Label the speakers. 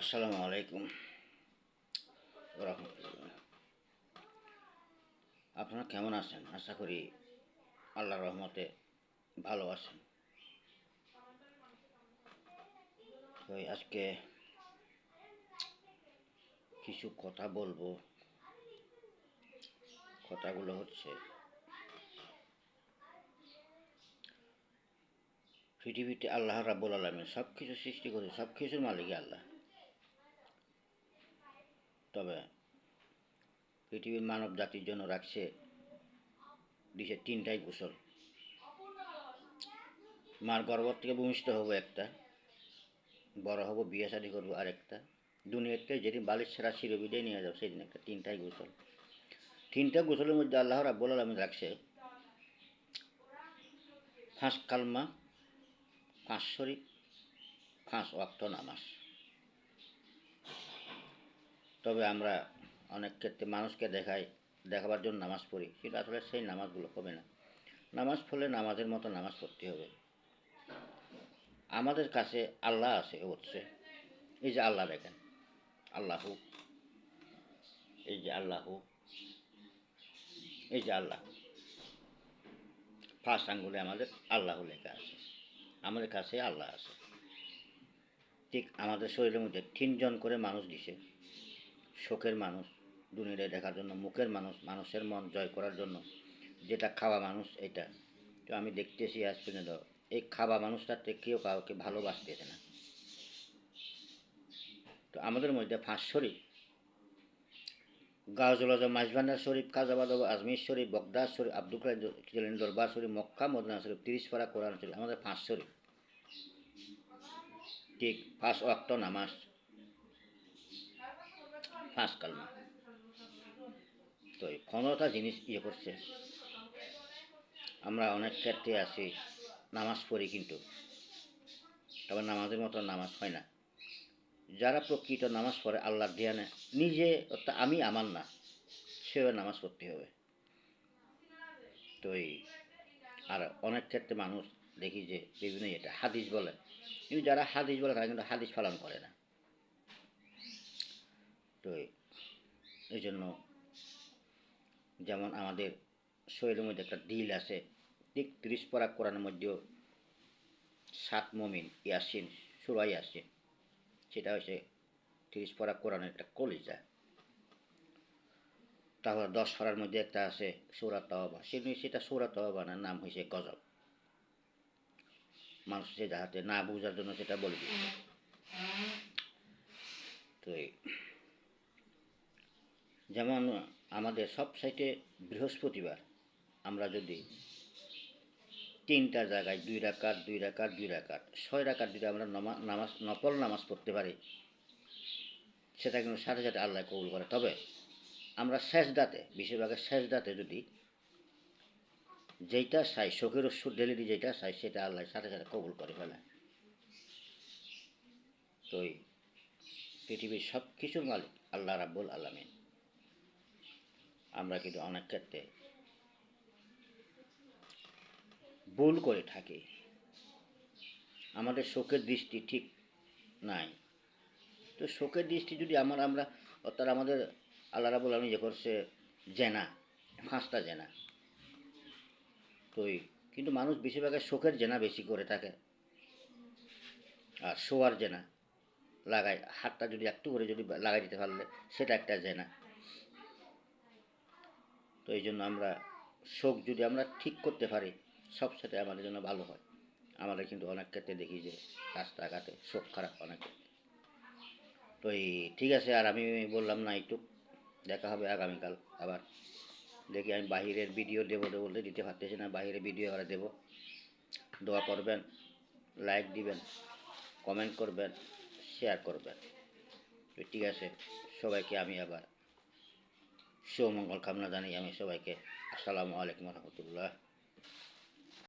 Speaker 1: আসসালামু আলাইকুম আপনারা কেমন আছেন? আশা করি আল্লাহ রহমতে ভালো আছেন। তো আজকে কিছু কথা বলব। কথাগুলো হচ্ছে, পৃথিবীতে আল্লাহ রাব্বুল আলমী সব কিছু সৃষ্টি করে সব কিছুর মালিক আল্লাহ। তবে পৃথিবীর মানব জাতির জন্য রাখছে দিছে তিনটাই গোসল। মার গর্ভ থেকে ভূমিষ্ঠ হব একটা, বড় হব, বিয়ে শাদি করব আরেকটা। দুনিয়াতে যেদিন বালিশ ছেড়া শিরবিদায় নিয়ে যাব সেদিন একটা তিনটাই গোসল। তিনটা গোসলের মধ্যে আল্লাহ রাব্বুল আলমী রাখছে ফাঁস কালমা পাঁচ শরীফ পাঁচ ওয়াক্ত নামাজ। তবে আমরা অনেক ক্ষেত্রে মানুষকে দেখাই, দেখাবার জন্য নামাজ পড়ি, কিন্তু আসলে সেই নামাজগুলো হবে না। নামাজ পড়লে নামাজের মতো নামাজ পড়তে হবে। আমাদের কাছে আল্লাহ আছে হচ্ছে এই যে আল্লাহ দেখেন, আল্লাহু, এই যে আল্লাহু, এই যে আল্লাহ। ফার্স্ট আঙ্গুলে আমাদের আল্লাহ লেখা আছে। আমাদের কাছে আল্লাহ আছে। ঠিক আমাদের শরীরের মধ্যে তিনজন করে মানুষ দিছে। শোকের মানুষ, দুনিয়ায় দেখার জন্য, মুখের মানুষ, মানুষের মন জয় করার জন্য যেটা খাওয়া মানুষ এটা। তো আমি দেখতেছি আজ পর্যন্ত, এই খাওয়া মানুষটাতে কেউ কাউকে ভালোবাসতেছে না। তো আমাদের মধ্যে ফাঁস শরীফ গাজল আজম শরীফ কাজাবাদ আজমির শরীফ বগদাদ শরীফ, আব্দুল কালিন দরবার শরীফ, মক্কা, মদনা শরীফ, তিরিশ পাড়া কোরআন শরীফ, আমাদের পাঁচ শরীফ। ঠিক পাঁচ অক্ত নামাজ পাঁচ কালমা তো এই পনেরোটা জিনিস ইয়ে করছে। আমরা অনেক ক্ষেত্রে আছি, নামাজ পড়ি কিন্তু। তবে নামাজের মতো নামাজ হয় না। যারা প্রকৃত নামাজ পড়ে, আল্লাহর ধ্যানে নিজে অর্থাৎ আমি আমার না সেভাবে নামাজ পড়তে হবে। তো এই, আর অনেক ক্ষেত্রে মানুষ দেখি যে, বিভিন্ন এটা হাদিস বলে। কিন্তু যারা হাদিস বলে, তারা কিন্তু হাদিস পালন করে না। তো এই জন্য যেমন আমাদের শরীরের মধ্যে একটা দিল আছে, ঠিক ত্রিশ পরা কোরআনের মধ্যেও সাত মমিন ইয়াসিন সুরাই আছে, সেটা হচ্ছে তিরিশ পরা কোরআনের একটা কলিজা। তারপর দশ পাড়ার মধ্যে একটা আছে সৌরা তহবা সেটা সেটা সৌরা তহবা না, নাম হয়েছে গজব। মানুষ সে যাহাতে না বোঝার জন্য সেটা বলে দিচ্ছে তো যেমন আমাদের সব সাইটে বৃহস্পতিবার আমরা যদি তিনটা জায়গায় দুই রাকাত দুই রাকাত দুই রাকাত, ছয় রাকাত যদি আমরা নামাজ, নফল নামাজ পড়তে পারি, সেটা কিন্তু সাথে সাথে আল্লাহ কবুল করে। তবে আমরা শেষ দাতে বেশিরভাগের শেষ দাতে যদি যেইটা চাই, শোকের ওষুধ, ডেলিভারি যেটা চাই, সেটা আল্লাহ সাথে সাথে কবুল করে ফেলে। তো পৃথিবীর সব কিছুর মালিক আল্লাহ রাব্বুল আলমিন। আমরা কিন্তু অনেক ক্ষেত্রে ভুল করে থাকি। আমাদের শোকের দৃষ্টি ঠিক নাই। তো শোকের দৃষ্টি যদি আমার, আমরা অর্থাৎ আমাদের আল্লাহ রাবুল আলমী যে করছে, জেনা ফাঁসটা জেনা। তো কিন্তু মানুষ বেশিরভাগ শোকের জেনা বেশি করে থাকে। আর শোয়ার জেনা, লাগায়, হাতটা যদি একটু করে যদি লাগাই দিতে পারলে, সেটা একটা জেনা। তো এই জন্য আমরা শোক যদি আমরা ঠিক করতে পারি, সব সাথে আমাদের জন্য ভালো হয়। আমাদের কিন্তু অনেক ক্ষেত্রে দেখি যে রাস্তাঘাটে শোক খারাপ অনেক। তো এই ঠিক আছে, আর আমি বললাম না একটু, দেখা হবে আগামীকাল আবার। দেখি আমি বাহিরের ভিডিও দেবো দেবো বলতে দিতে পারতেছি না বাহিরে ভিডিও করে দেবো। দোয়া করবেন লাইক দিবেন কমেন্ট করবেন শেয়ার করবেন। তো ঠিক আছে, সবাইকে আমি আবার শুভমঙ্গল কামনা জানিয়ে আমি সবাইকে আসসালামু আলাইকুম রহমতুল্লাহ